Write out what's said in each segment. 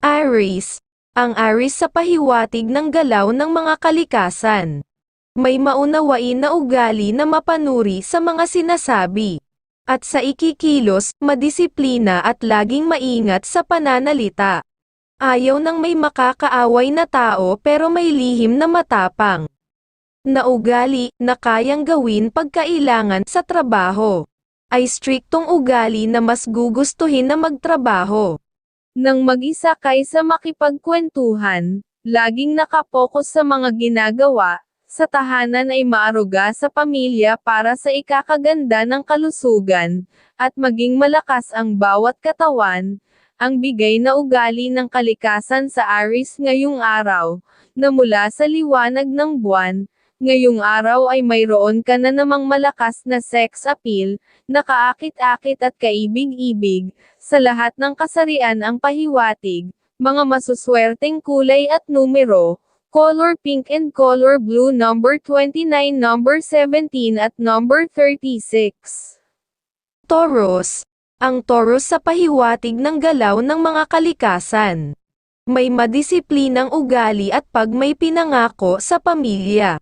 Aries. Ang Aries sa pahiwatig ng galaw ng mga kalikasan. May maunawain na ugali na mapanuri sa mga sinasabi. At sa ikikilos, madisiplina at laging maingat sa pananalita. Ayaw ng may makakaaway na tao pero may lihim na matapang. Na ugali na kayang gawin pagkailangan sa trabaho. Ay striktong ugali na mas gugustuhin na magtrabaho. Nang mag-isa kaysa makipagkwentuhan, laging nakapokus sa mga ginagawa, sa tahanan ay maaruga sa pamilya para sa ikakaganda ng kalusugan, at maging malakas ang bawat katawan, ang bigay na ugali ng kalikasan sa Aris ngayong araw, na mula sa liwanag ng buwan, ngayong araw ay mayroon ka na namang malakas na sex appeal, na kaakit-akit at kaibig-ibig, sa lahat ng kasarian ang pahiwatig, mga masuswerteng kulay at numero, color pink and color blue number 29 number 17 at number 36. Taurus. Ang Taurus sa pahiwatig ng galaw ng mga kalikasan. May madisiplinang ugali at pag may pinangako sa pamilya,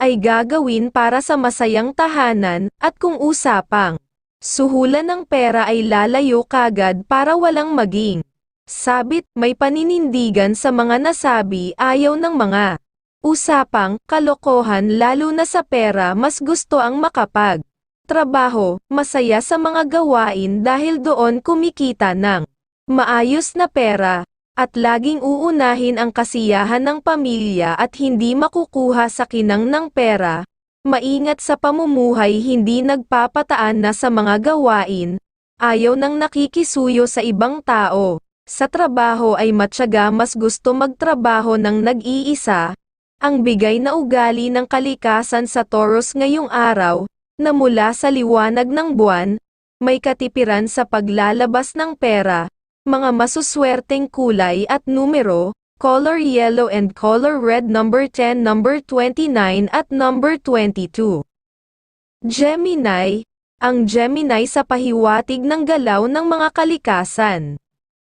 ay gagawin para sa masayang tahanan, at kung usapang suhulan ng pera ay lalayo kagad para walang maging. Sabit, may paninindigan sa mga nasabi ayaw ng mga usapang kalokohan lalo na sa pera mas gusto ang makapag trabaho, masaya sa mga gawain dahil doon kumikita ng maayos na pera, at laging uunahin ang kasiyahan ng pamilya at hindi makukuha sa kinang ng pera, maingat sa pamumuhay hindi nagpapataan na sa mga gawain, ayaw nang nakikisuyo sa ibang tao. Sa trabaho ay matyaga mas gusto magtrabaho ng nag-iisa, ang bigay na ugali ng kalikasan sa Taurus ngayong araw, na mula sa liwanag ng buwan, may katipiran sa paglalabas ng pera, mga masuswerteng kulay at numero, color yellow and color red number 10 number 29 at number 22. Gemini, ang Gemini sa pahiwatig ng galaw ng mga kalikasan.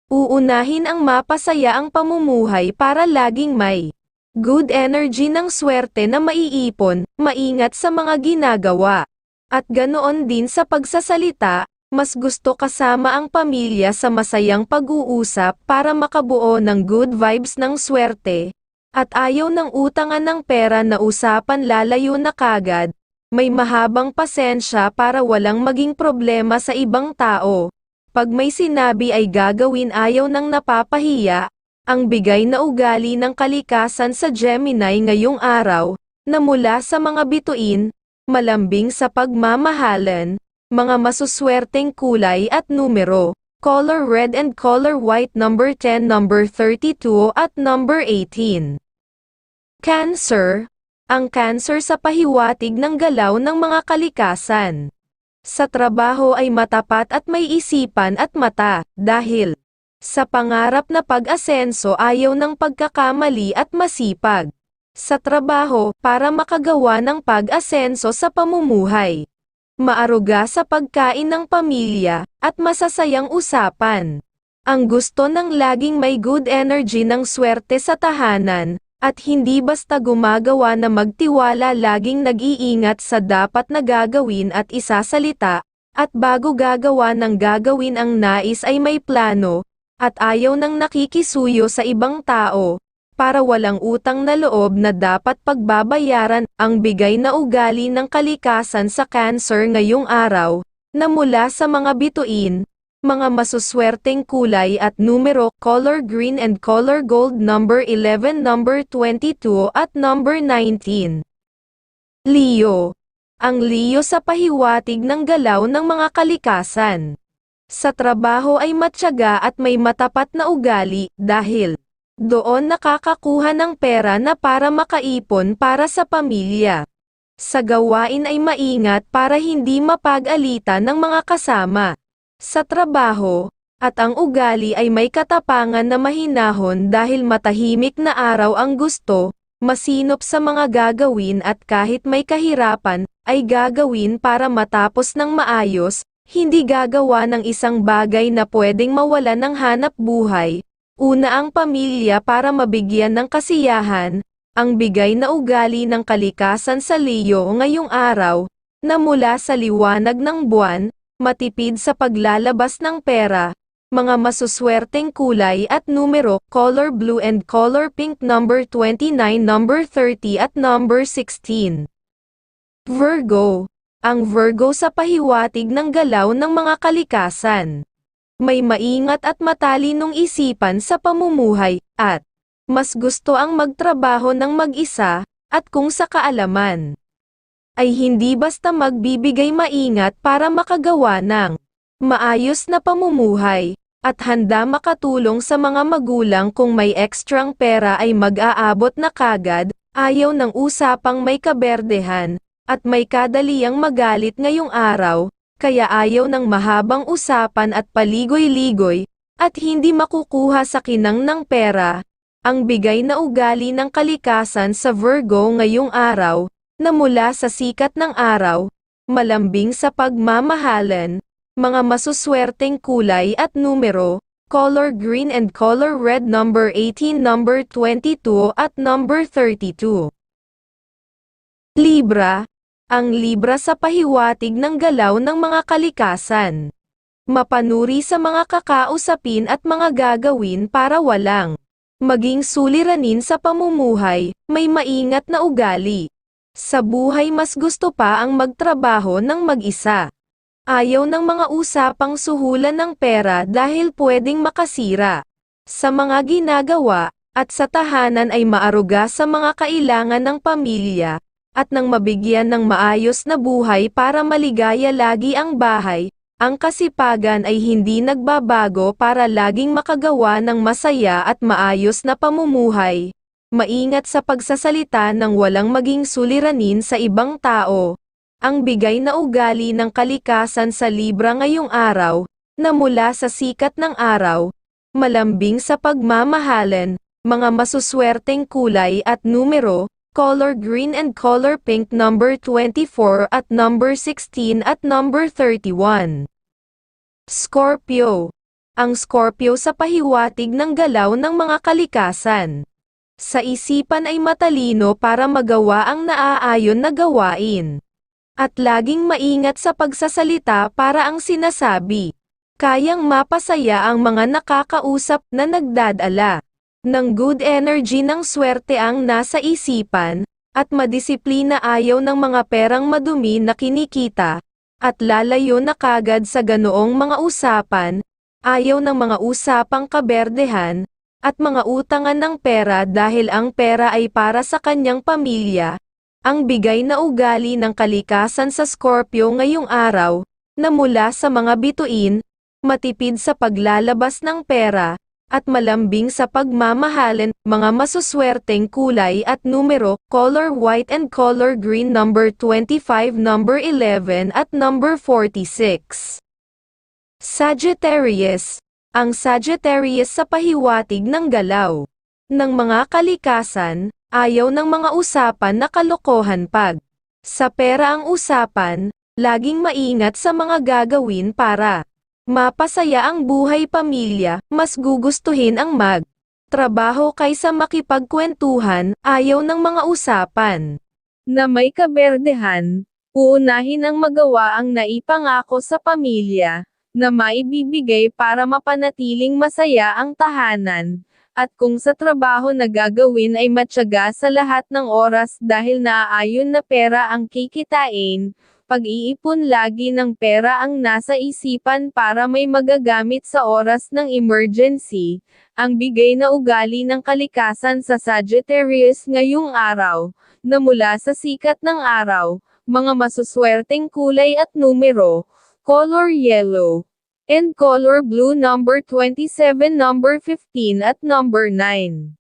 Uunahin ang mapasaya ang pamumuhay para laging may good energy ng swerte na maiipon, maingat sa mga ginagawa. At ganoon din sa pagsasalita, mas gusto kasama ang pamilya sa masayang pag-uusap para makabuo ng good vibes ng swerte. At ayaw ng utangan ng pera na usapan lalayo na kagad, may mahabang pasensya para walang maging problema sa ibang tao. Pag may sinabi ay gagawin ayaw ng napapahiya, ang bigay na ugali ng kalikasan sa Gemini ngayong araw, na mula sa mga bituin, malambing sa pagmamahalan, mga masuswerteng kulay at numero, color red and color white number 10 number 32 at number 18. Cancer, ang cancer sa pahiwatig ng galaw ng mga kalikasan. Sa trabaho ay matapat at may isipan at mata, dahil sa pangarap na pag-asenso ayaw ng pagkakamali at masipag. Sa trabaho, para makagawa ng pag-asenso sa pamumuhay. Maaruga sa pagkain ng pamilya, at masasayang usapan. Ang gusto ng laging may good energy ng swerte sa tahanan, at hindi basta gumagawa na magtiwala laging nag-iingat sa dapat na gagawin at isasalita, at bago gagawa ng gagawin ang nais ay may plano, at ayaw ng nakikisuyo sa ibang tao, para walang utang na loob na dapat pagbabayaran, ang bigay na ugali ng kalikasan sa cancer ngayong araw, na mula sa mga bituin, mga masuswerteng kulay at numero, color green and color gold number 11 number 22 at number 19. Leo. Ang Leo sa pahiwatig ng galaw ng mga kalikasan. Sa trabaho ay matyaga at may matapat na ugali, dahil doon nakakakuha ng pera na para makaipon para sa pamilya. Sa gawain ay maingat para hindi mapag-alitan ng mga kasama sa trabaho, at ang ugali ay may katapangan na mahinahon dahil matahimik na araw ang gusto, masinop sa mga gagawin at kahit may kahirapan, ay gagawin para matapos ng maayos, hindi gagawa ng isang bagay na pwedeng mawala ng hanap buhay, Una ang pamilya para mabigyan ng kasiyahan, ang bigay na ugali ng kalikasan sa Leo ngayong araw, na mula sa liwanag ng buwan, matipid sa paglalabas ng pera, mga masuswerteng kulay at numero, color blue and color pink number 29, number 30 at number 16. Virgo. Ang Virgo sa pahiwatig ng galaw ng mga kalikasan. May maingat at matalinong isipan sa pamumuhay, at mas gusto ang magtrabaho ng mag-isa, at kung sa kaalaman, ay hindi basta magbibigay maingat para makagawa ng maayos na pamumuhay, at handa makatulong sa mga magulang kung may ekstrang pera ay mag-aabot na kagad, ayaw ng usapang may kaberdehan, at may kadaliang magalit ngayong araw, kaya ayaw ng mahabang usapan at paligoy-ligoy, at hindi makukuha sa kinang ng pera, ang bigay na ugali ng kalikasan sa Virgo ngayong araw, na mula sa sikat ng araw, malambing sa pagmamahalan, mga masuswerteng kulay at numero, color green and color red number 18 number 22 at number 32. Libra, ang Libra sa pahiwatig ng galaw ng mga kalikasan. Mapanuri sa mga kakausapin at mga gagawin para walang maging suliranin sa pamumuhay, may maingat na ugali. Sa buhay mas gusto pa ang magtrabaho ng mag-isa. Ayaw ng mga usapang suhulan ng pera dahil pwedeng makasira. Sa mga ginagawa, at sa tahanan ay maaruga sa mga kailangan ng pamilya, at nang mabigyan ng maayos na buhay para maligaya lagi ang bahay, ang kasipagan ay hindi nagbabago para laging makagawa ng masaya at maayos na pamumuhay. Maingat sa pagsasalita ng walang maging suliranin sa ibang tao. Ang bigay na ugali ng kalikasan sa Libra ngayong araw, na mula sa sikat ng araw, malambing sa pagmamahalan, mga masuswerteng kulay at numero, color green and color pink number 24 at number 16 at number 31. Scorpio. Ang Scorpio sa pahiwatig ng galaw ng mga kalikasan. Sa isipan ay matalino para magawa ang naaayon na gawain. At laging maingat sa pagsasalita para ang sinasabi. Kayang mapasaya ang mga nakakausap na nagdadala ng good energy ng swerte ang nasa isipan, at madisiplina ayaw ng mga perang madumi na kinikita, at lalayo na kagad sa ganoong mga usapan, ayaw ng mga usapang kaberdehan, at mga utangan ng pera dahil ang pera ay para sa kanyang pamilya, ang bigay na ugali ng kalikasan sa Scorpio ngayong araw, na mula sa mga bituin, matipid sa paglalabas ng pera, at malambing sa pagmamahalan, mga masuswerteng kulay at numero, color white and color green number 25 number 11 at number 46. Sagittarius, ang Sagittarius sa pahiwatig ng galaw ng mga kalikasan, ayaw ng mga usapan na kalokohan pag sa pera ang usapan, laging maingat sa mga gagawin para Mapasaya ang buhay pamilya, mas gugustuhin ang mag trabaho kaysa makipagkwentuhan, ayaw ng mga usapan. Na may kaberdehan, uunahin ang magawa ang naipangako sa pamilya, na maibibigay para mapanatiling masaya ang tahanan, at kung sa trabaho na gagawin ay matyaga sa lahat ng oras dahil naaayon na pera ang kikitain, pag-iipon lagi ng pera ang nasa isipan para may magagamit sa oras ng emergency, ang bigay na ugali ng kalikasan sa Sagittarius ngayong araw, na mula sa sikat ng araw, mga masuswerteng kulay at numero, color yellow, and color blue number 27 number 15 at number 9.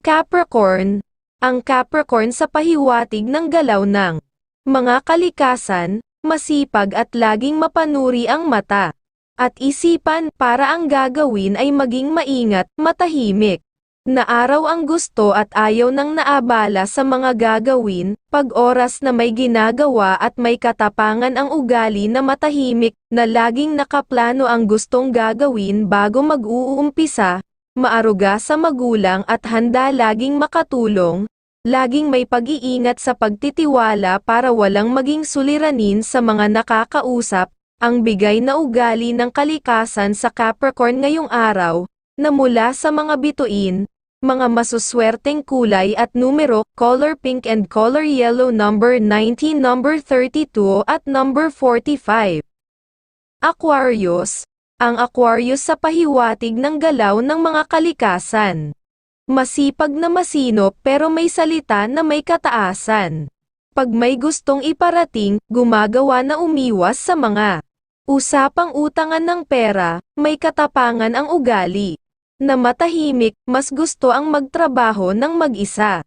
Capricorn, ang Capricorn sa pahiwatig ng galaw ng mga kalikasan, masipag at laging mapanuri ang mata. At isipan para ang gagawin ay maging maingat, matahimik. Na araw ang gusto at ayaw nang naabala sa mga gagawin, pag oras na may ginagawa at may katapangan ang ugali na matahimik, na laging nakaplano ang gustong gagawin bago mag-uumpisa, maaruga sa magulang at handa laging makatulong, laging may pag-iingat sa pagtitiwala para walang maging suliranin sa mga nakakausap, ang bigay na ugali ng kalikasan sa Capricorn ngayong araw, na mula sa mga bituin, mga masuswerteng kulay at numero, color pink and color yellow number 19, number 32 at number 45. Aquarius, ang Aquarius sa pahiwatig ng galaw ng mga kalikasan. Masipag na masinop pero may salita na may kataasan. Pag may gustong iparating, gumagawa na umiwas sa mga usapang utangan ng pera, may katapangan ang ugali. Na matahimik, mas gusto ang magtrabaho ng mag-isa.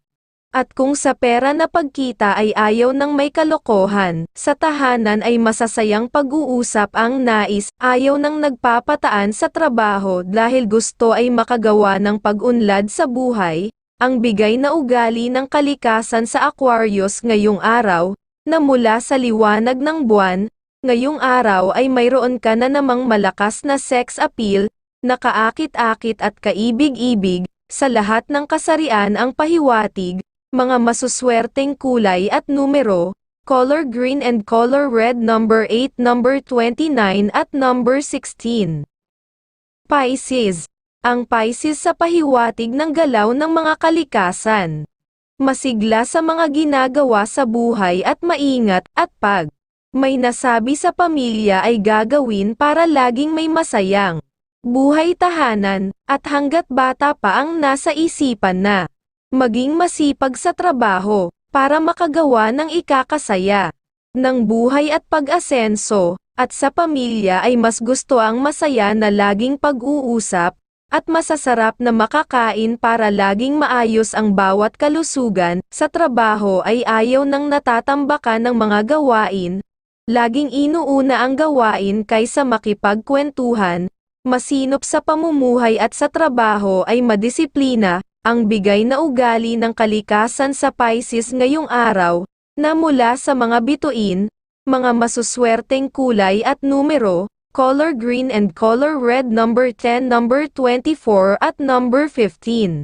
At kung sa pera na pagkita ay ayaw ng may kalokohan, sa tahanan ay masasayang pag-uusap ang nais, ayaw ng nagpapataan sa trabaho dahil gusto ay makagawa ng pag-unlad sa buhay, ang bigay na ugali ng kalikasan sa Aquarius ngayong araw, na mula sa liwanag ng buwan, ngayong araw ay mayroon ka na namang malakas na sex appeal, nakaakit-akit at kaibig-ibig, sa lahat ng kasarian ang pahiwatig, mga masuswerteng kulay at numero, color green and color red number 8, number 29 at number 16. Pisces. Ang Pisces sa pahiwatig ng galaw ng mga kalikasan. Masigla sa mga ginagawa sa buhay at maingat at pag may nasabi sa pamilya ay gagawin para laging may masayang buhay tahanan, at hanggat bata pa ang nasa isipan na maging masipag sa trabaho, para makagawa ng ikakasaya ng buhay at pag-asenso, at sa pamilya ay mas gusto ang masaya na laging pag-uusap, at masasarap na makakain para laging maayos ang bawat kalusugan, sa trabaho ay ayaw ng natatambakan ng mga gawain, laging inuuna ang gawain kaysa makipagkwentuhan, masinop sa pamumuhay at sa trabaho ay madisiplina, ang bigay na ugali ng kalikasan sa Pisces ngayong araw, na mula sa mga bituin, mga masuswerteng kulay at numero, color green and color red number 10, number 24 at number 15.